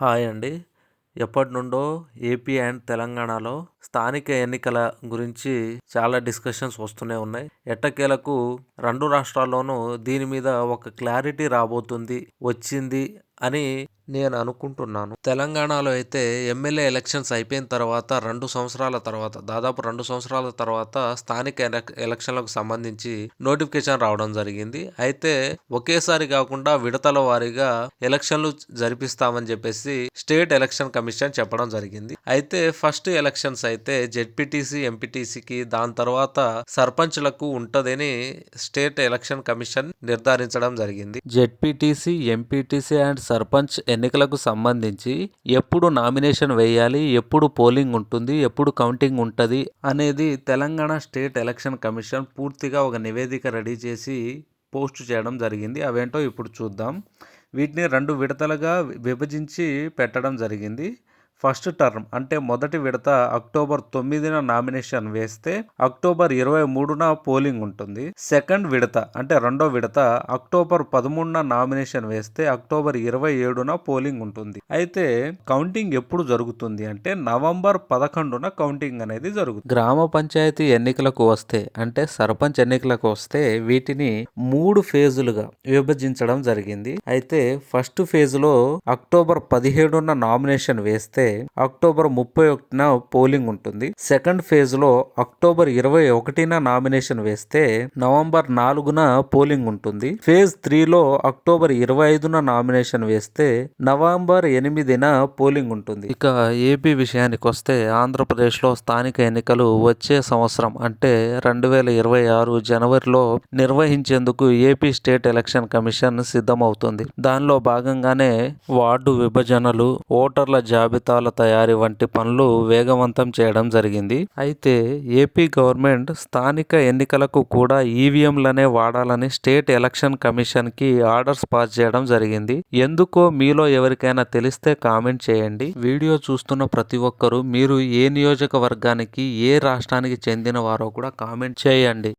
Hi అండి. ఎప్పటి నుండో ఏపీ అండ్ తెలంగాణలో స్థానిక ఎన్నికల గురించి చాలా డిస్కషన్స్ వస్తూనే ఉన్నాయి. ఎట్టకేలకు రెండు రాష్ట్రాల్లోనూ దీని మీద ఒక క్లారిటీ రాబోతుంది వచ్చింది అని నేను అనుకుంటున్నాను. తెలంగాణలో అయితే ఎమ్మెల్యే ఎలక్షన్స్ అయిపోయిన తర్వాత రెండు సంవత్సరాల తర్వాత దాదాపు రెండు సంవత్సరాల తర్వాత స్థానిక ఎలక్షన్లకు సంబంధించి నోటిఫికేషన్ రావడం జరిగింది. అయితే ఒకేసారి కాకుండా విడతల వారీగా ఎలక్షన్లు జరిపిస్తామని చెప్పేసి స్టేట్ ఎలక్షన్ కమిషన్ చెప్పడం జరిగింది. అయితే ఫస్ట్ ఎలక్షన్స్ అయితే జెడ్పీటీసీ ఎంపీటీసీకి దాని తర్వాత సర్పంచ్లకు ఉంటదని స్టేట్ ఎలక్షన్ కమిషన్ నిర్ధారించడం జరిగింది. జెడ్పీటీసీ ఎంపీటీసీ అండ్ సర్పంచ్ ఎన్నికలకు సంబంధించి ఎప్పుడు నామినేషన్ వేయాలి ఎప్పుడు పోలింగ్ ఉంటుంది ఎప్పుడు కౌంటింగ్ ఉంటుంది అనేది తెలంగాణ స్టేట్ ఎలక్షన్ కమిషన్ పూర్తిగా ఒక నివేదిక రెడీ చేసి పోస్ట్ చేయడం జరిగింది. అవేంటో ఇప్పుడు చూద్దాం. వీటిని రెండు విడతలుగా విభజించి పెట్టడం జరిగింది. ఫస్ట్ టర్మ్ అంటే మొదటి విడత అక్టోబర్ తొమ్మిదిన నామినేషన్ వేస్తే అక్టోబర్ ఇరవై మూడున పోలింగ్ ఉంటుంది. సెకండ్ విడత అంటే రెండో విడత అక్టోబర్ పదమూడున నామినేషన్ వేస్తే అక్టోబర్ ఇరవై ఏడున పోలింగ్ ఉంటుంది. అయితే కౌంటింగ్ ఎప్పుడు జరుగుతుంది అంటే నవంబర్ పదకొండున కౌంటింగ్ అనేది జరుగుతుంది. గ్రామ పంచాయతీ ఎన్నికలకు వస్తే అంటే సర్పంచ్ ఎన్నికలకు వస్తే వీటిని మూడు ఫేజులుగా విభజించడం జరిగింది. అయితే ఫస్ట్ ఫేజ్లో అక్టోబర్ పదిహేడున నామినేషన్ వేస్తే అక్టోబర్ ముప్పై ఒకటిన పోలింగ్ ఉంటుంది. సెకండ్ ఫేజ్లో అక్టోబర్ ఇరవై ఒకటిన నామినేషన్ వేస్తే నవంబర్ నాలుగున పోలింగ్ ఉంటుంది. ఫేజ్ త్రీలో అక్టోబర్ ఇరవై ఐదున నామినేషన్ వేస్తే నవంబర్ ఎనిమిదిన పోలింగ్ ఉంటుంది. ఇక ఏపీ విషయానికి వస్తే ఆంధ్రప్రదేశ్లో స్థానిక ఎన్నికలు వచ్చే సంవత్సరం అంటే రెండు వేల ఇరవై ఆరు జనవరిలో నిర్వహించేందుకు ఏపీ స్టేట్ ఎలక్షన్ కమిషన్ సిద్ధమవుతుంది. దానిలో భాగంగానే వార్డు విభజనలు ఓటర్ల జాబితా జాబితాల తయారీ వంటి పనులు వేగవంతం చేయడం జరిగింది. అయితే ఏపీ గవర్నమెంట్ స్థానిక ఎన్నికలకు కూడా ఈవీఎంలనే వాడాలని స్టేట్ ఎలక్షన్ కమిషన్కి ఆర్డర్స్ పాస్ చేయడం జరిగింది. ఎందుకో మీలో ఎవరికైనా తెలిస్తే కామెంట్ చేయండి. వీడియో చూస్తున్న ప్రతి ఒక్కరూ మీరు ఏ నియోజకవర్గానికి ఏ రాష్ట్రానికి చెందిన వారో కూడా కామెంట్ చేయండి.